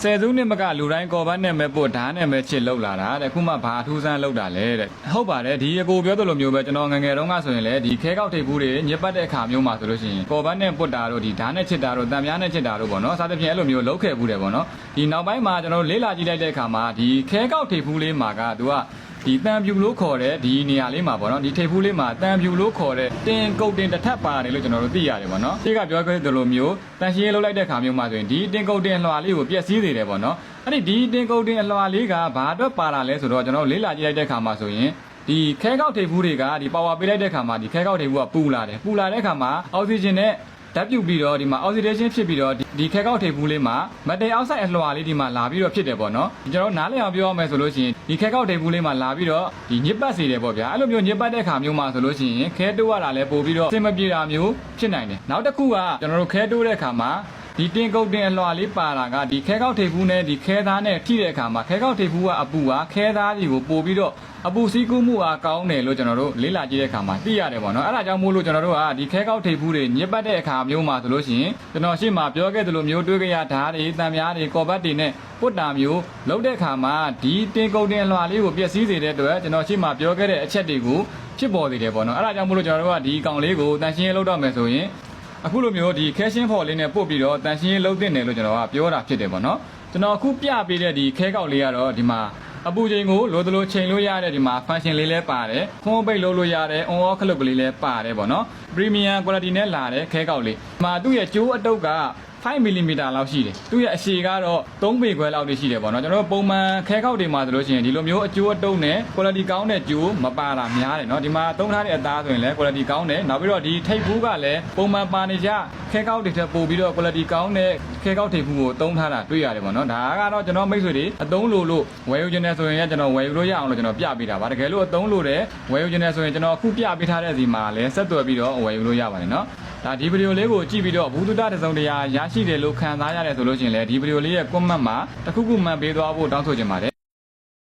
ဆယ်စုနှစ်မကလူတိုင်းကော်ပတ်နဲ့မဲ့ပို့ဓာတ်နဲ့မဲ့ချစ်လောက်လာတာတဲ့ခုမှဘာအထူးဆန်းလောက်တာလဲတဲ့ဟုတ်ပါတယ်ဒီအကိုပြောသလိုမျိုးပဲကျွန်တော်ငယ်ငယ်တုန်းကဆိုရင်လည်းဒီခဲကောက်ထိပ်ဘူးတွေညစ်ပတ်တဲ့အခါမျိုးမှာဆိုလို့ရှိရင်ကော်ပတ်နဲ့ပုတ်တာတို့ဒီဓာတ်နဲ့ချစ်တာတို့တံပြားနဲ့ချစ်တာတို့ပေါ့နော်စသဖြင့်အဲ့လိုမျိုးလောက်ခဲ့ဘူးတယ်ပေါ့နော်ဒီနောက်ပိုင်းမှာကျွန်တော်တို့လေးလာကြည့်လိုက်တဲ့အခါမှာဒီခဲကောက်ထိပ်ဘူးလေးမှာကသူက ဒီတန်ပြူလို့ခေါ်တဲ့ဒီနေရာလေးမှာပေါ့နော်ဒီထိပ်ဖူးလေးမှာတန်ပြူလို့ခေါ်တဲ့တင်ကုတ်တင်တစ်ထပ်ပါတယ်လို့ကျွန်တော်တို့သိရတယ်ပေါ့နော်ဒီကပြောခဲ့တဲ့လိုမျိုးတန်ရှင်းရေးလုပ်လိုက်တဲ့ခါမျိုးမှာဆိုရင်ဒီတင်ကုတ်တင်အလွှာလေးကိုပြက်စီးနေတယ်ပေါ့နော်အဲ့ဒီဒီတင်ကုတ်တင်အလွှာလေးကဘာအတွက်ပါတာလဲဆိုတော့ကျွန်တော်တို့လေးလာကြည့်လိုက်တဲ့ခါမှာဆိုရင်ဒီခဲကောက်ထိပ်ဖူးတွေကဒီပါဝါပေးလိုက်တဲ့ခါမှာဒီခဲကောက်ထိပ်ဖူးကပူလာတယ်ပူလာတဲ့ခါမှာအောက်ဆီဂျင်နဲ့ ဓာတ်ပြုတ်ပြီးတော့ဒီမှာ oxidation ဖြစ်ပြီးတော့ဒီဒီခဲကောက်ထိပ်ဖူးလေးမှာ metal oxide အလွှာလေးဒီမှာလာပြီးတော့ဖြစ်တယ်ပေါ့နော်ကျွန်တော်နားလည်အောင်ပြောရမယ်ဆိုလို့ရှိရင်ဒီခဲကောက်ထိပ်ဖူးလေးမှာလာပြီးတော့ဒီညစ်ပတ်စေတယ်ပေါ့ဗျာအဲ့လိုမျိုးညစ်ပတ်တဲ့ခါမျိုးမှာဆိုလို့ရှိရင်ခဲတိုးရတာလည်းပို့ပြီးတော့အဆင်မပြေတာမျိုးဖြစ်နိုင်တယ်နောက်တစ်ခုကကျွန်တော်တို့ခဲတိုးတဲ့ခါမှာ ဒီတင်ကုတ်တင်အလွှာလေးပါတာကဒီခဲကောက်ထိပ်ဖူးနဲ့ဒီခဲသားနဲ့ထိတဲ့အခါမှာခဲကောက်ထိပ်ဖူးကအပူကခဲသားကြီးကိုပို့ပြီးတော့အပူစီးကူးမှုအားကောင်းတယ်လို့ကျွန်တော်တို့လေ့လာကြည့်တဲ့အခါမှာသိရတယ်ပေါ့နော်အဲ့ဒါကြောင့်မို့လို့ကျွန်တော်တို့ကဒီခဲကောက်ထိပ်ဖူးတွေညစ်ပတ်တဲ့အခါမျိုးမှာဆိုလို့ရှိရင်ကျွန်တော်ရှေ့မှာပြောခဲ့သလိုမျိုးတွေးကြရဓာတ်တွေတံများတွေကော်ပတ်တွေနဲ့ပုတ်တာမျိုးလုပ်တဲ့အခါမှာဒီတင်ကုတ်တင်အလွှာလေးကိုပျက်စီးစေတဲ့အတွက်ကျွန်တော်ရှေ့မှာပြောခဲ့တဲ့အချက်တွေကိုဖြစ်ပေါ်စေတယ်ပေါ့နော်အဲ့ဒါကြောင့်မို့လို့ကျွန်တော်တို့ကဒီကောင်လေးကိုတန်ရှင်းရေးလုပ်တော့မယ်ဆိုရင် အခုလိုမျိုးဒီခဲရှင်းဖော်လေးနဲ့ပို့ပြီးတော့တန်ရှင်းရေးလုံးတင်တယ်လို့ကျွန်တော်ကပြောတာဖြစ်တယ်ပေါ့နော်ကျွန်တော်အခုပြပေးတဲ့ဒီခဲကောက်လေးကတော့ဒီမှာအပူချိန်ကိုလိုသလိုချိန်လို့ရတဲ့ဒီမှာ function လေးလည်းပါတယ်ဖုန်းပိတ်လို့လို့ရတဲ့ on off ခလုတ်ကလေးလည်းပါတယ်ပေါ့နော် premium quality နဲ့လာတဲ့ခဲကောက်လေးဒီမှာသူ့ရဲ့ကျိုးအတုပ်က 5 mm လောက်ရှိတယ်သူ့ရဲ့အရှည်ကတော့3ပေခွဲလောက်တိရှိတယ်ပေါ့နော်ကျွန်တော်တို့ပုံမှန်ခဲကောက်တွေမှာဆိုလို့ရှိရင်ဒီလိုမျိုးအကျိုးအတုပ်နဲ့ quality ကောင်းတဲ့ကျိုးမပါတာများတယ်နော်ဒီမှာသုံးထားတဲ့အသားဆိုရင်လည်း quality ကောင်းတယ်နောက်ပြီးတော့ဒီထိပ်ဘူးကလည်းပုံမှန်ပါနေကြခဲကောက်တွေထက်ပိုပြီးတော့ quality ကောင်းတဲ့ခဲကောက်ထိပ်ဘူးကိုသုံးထားတာတွေ့ရတယ်ပေါ့နော်ဒါကတော့ကျွန်တော်မိတ်ဆွေတွေအသုံးလို့လို့ဝယ်ယူခြင်းနဲ့ဆိုရင်လည်းကျွန်တော်ဝယ်ယူလို့ရအောင်လို့ကျွန်တော်ပြပေးတာပါတကယ်လို့အသုံးလို့တဲ့ဝယ်ယူခြင်းနဲ့ဆိုရင်ကျွန်တော်အခုပြပေးထားတဲ့စီမှာလည်းဆက်သွယ်ပြီးတော့ဝယ်ယူလို့ရပါတယ်နော် ဒါဒီဗီဒီယိုလေးကိုကြည့်ပြီးတော့ဘူးတုဒတစ်စုံတရာရရှိတယ်လို့ခံစားရတယ်ဆိုလို့ရှိရင်လည်းဒီဗီဒီယိုလေးရဲ့ comment မှာတစ်ခုခုမှတ်ပေးသွားဖို့တောင်းဆိုချင်ပါတယ်